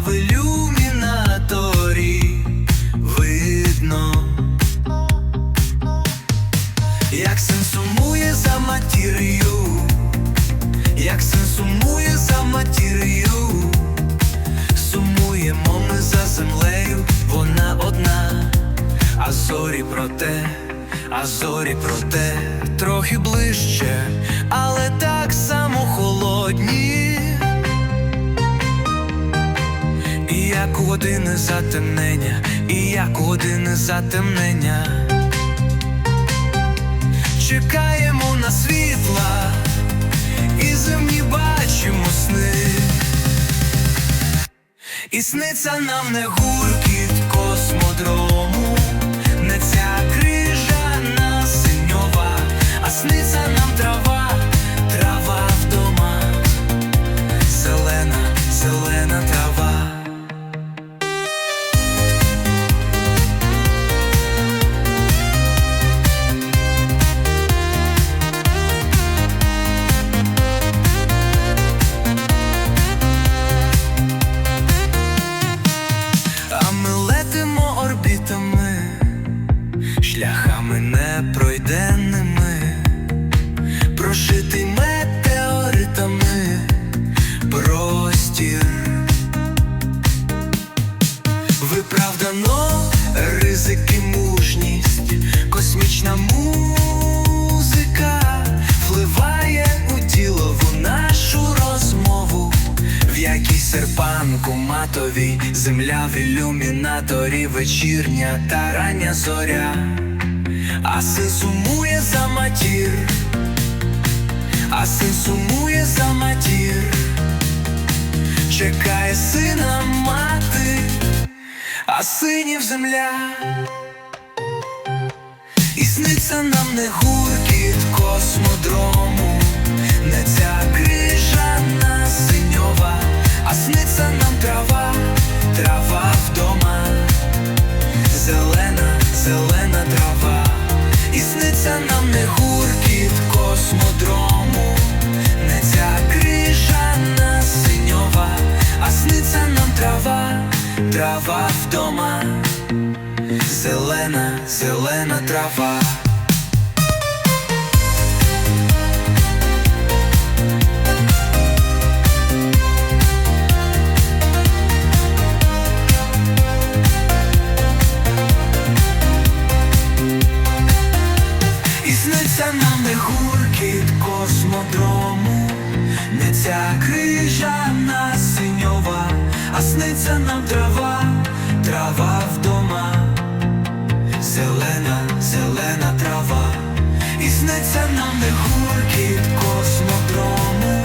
а видно, як син за матір'ю, як син сумує матір'ю, сумуємо ми за землею, вона одна, а зорі проте, а зорі проте, трохи ближче, але так. І як години затемнення, і як години затемнення. Чекаємо на світла, і земні бачимо сни. І сниться нам не гуркіт космодрому, Виправдано. Ризики, мужність, космічна музика впливає у ділову нашу розмову, в якій серпанку матовій, земля в ілюмінаторі, вечірня та рання зоря, а син сумує за матір, а син сумує за матір, чекає сина а синів земля, і сниться нам не гуркіт космодрому, не ця крижана синьова, а сниться нам трава, трава вдома, зелена, зелена трава, і сниться нам не гуркіт космодрому, не ця крижана синьова, а сниться нам трава, трава вдома, зелена, зелена трава. І сниться гуркіт космодрому, не ця крижана синьова, а сниться нам трава, трава вдома, зелена, зелена трава, і сниться нам не гуркіт космодрому,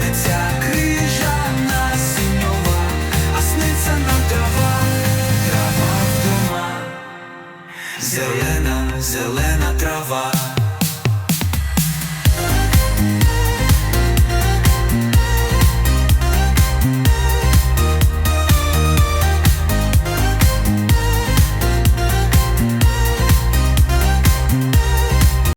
не ця крижана синьова, а сниться нам трава, трава вдома. Зелена, зелена